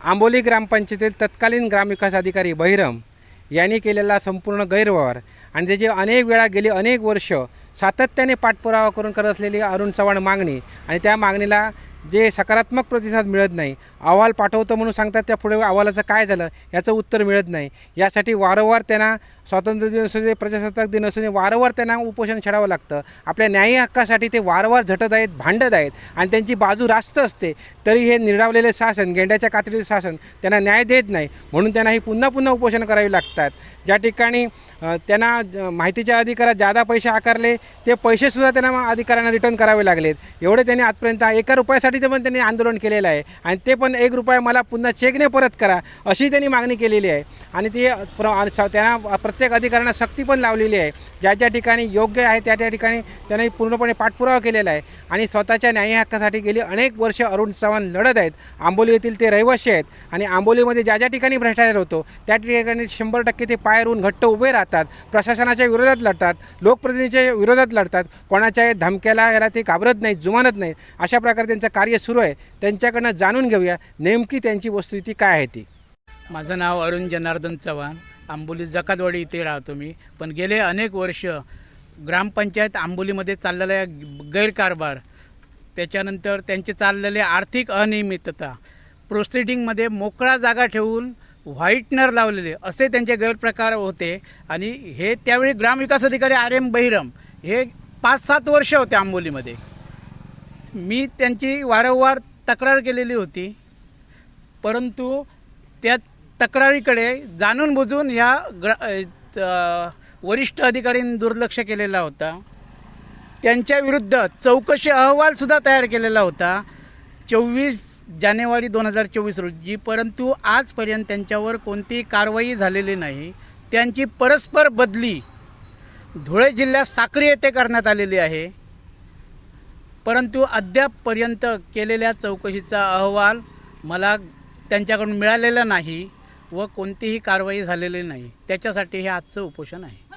आंबोली ग्रामपंचायतील तत्कालीन ग्रामविकास अधिकारी बहिरम यांनी केलेला संपूर्ण गैरव्यवहार आणि त्याचे अनेक वेळा गेली अनेक वर्ष सातत्याने पाठपुरावा करून करत असलेली अरुण चव्हाण मागणी आणि त्या मागणीला जे सकारात्मक प्रतिसाद मिळत नाही अहवाल पाठवतो म्हणून सांगतात त्या पुढे अहवालाचं काय झालं याचं उत्तर मिळत नाही. यासाठी वारंवार त्यांना स्वातंत्र्य दिन असू दे प्रजासत्ताक दिन असू दे वारंवार त्यांना उपोषण छेडावं लागतं. आपल्या न्यायी हक्कासाठी ते वारंवार झटत आहेत भांडत आहेत आणि त्यांची बाजू रास्त असते. तरी हे निर्डावलेले शासन गेंड्याच्या कातडीचे शासन त्यांना न्याय देत नाही म्हणून त्यांना ही पुन्हा पुन्हा उपोषण करावी लागतात. ज्या ठिकाणी त्यांना माहितीच्या अधिकारात जादा पैसे आकारले ते पैसेसुद्धा त्यांना अधिकाऱ्यांना रिटर्न करावे लागलेत. एवढे त्यांनी आजपर्यंत एका रुपयासाठी ते पण त्यांनी आंदोलन केलेलं आहे. आणि ते पण एक रुपया मला पुन्हा चेकने परत करा अशी त्यांनी मागणी केलेली आहे. आणि ती प्र स- त्यांना प्रत्येक अधिकाऱ्यांना सक्ती पण लावलेली आहे. ज्या ज्या ठिकाणी योग्य आहे त्या त्या ठिकाणी त्यांनी पूर्णपणे पाठपुरावा केलेला आहे. आणि स्वतःच्या न्याय हक्कासाठी गेली अनेक वर्ष अरुण चव्हाण लढत आहेत. आंबोली येथील ते रहिवासी आहेत. आणि आंबोलीमध्ये ज्या ज्या ठिकाणी भ्रष्टाचार होतो त्या ठिकाणी शंभर टक्के ते पायरून घट्ट उभे राहतात. प्रशासनाच्या विरोधात लढतात. लोकप्रतिनिधीच्या विरोधात लढतात. कोणाच्या धमक्याला याला ते घाबरत नाहीत जुमानत नाहीत. अशा प्रकारे त्यांचं कार्य सुरू आहे. त्यांच्याकडनं जाणून घेऊया नेमकी त्यांची वस्तुस्थिती काय आहे ती. माझं नाव अरुण जनार्दन चव्हाण. आंबोली जकातवाडी इथे राहतो मी. पण गेले अनेक वर्ष ग्रामपंचायत आंबोलीमध्ये चाललेला गैरकारभार. त्याच्यानंतर त्यांचे चाललेले आर्थिक अनियमितता प्रोसिडिंगमध्ये मोकळा जागा ठेवून व्हाईटनर लावलेले असे त्यांचे गैरप्रकार होते. आणि हे त्यावेळी ग्रामविकास अधिकारी आर एम बहिरम हे पाच सात वर्ष होते आंबोलीमध्ये. मी त्यांची वारंवार तक्रार केलेली होती. परंतु त्या तक्रारीकडे जाणून बुजून ह्या ग्र वरिष्ठ अधिकाऱ्यांनी दुर्लक्ष केलेला होता. त्यांच्या विरुद्ध चौकशी अहवालसुद्धा तयार केलेला होता. चोवीस जानेवारी दोन हजार चोवीस रोजी. परंतु आजपर्यंत त्यांच्यावर कोणतीही कारवाई झालेली नाही. त्यांची परस्पर बदली धुळे जिल्ह्यात साक्री येथे करण्यात आलेली आहे. परंतु अद्यापपर्यंत केलेल्या चौकशीचा अहवाल मला त्यांच्याकडून मिळालेला नाही व कोणतीही कारवाई झालेली नाही. त्याच्यासाठी हे आजचं उपोषण आहे.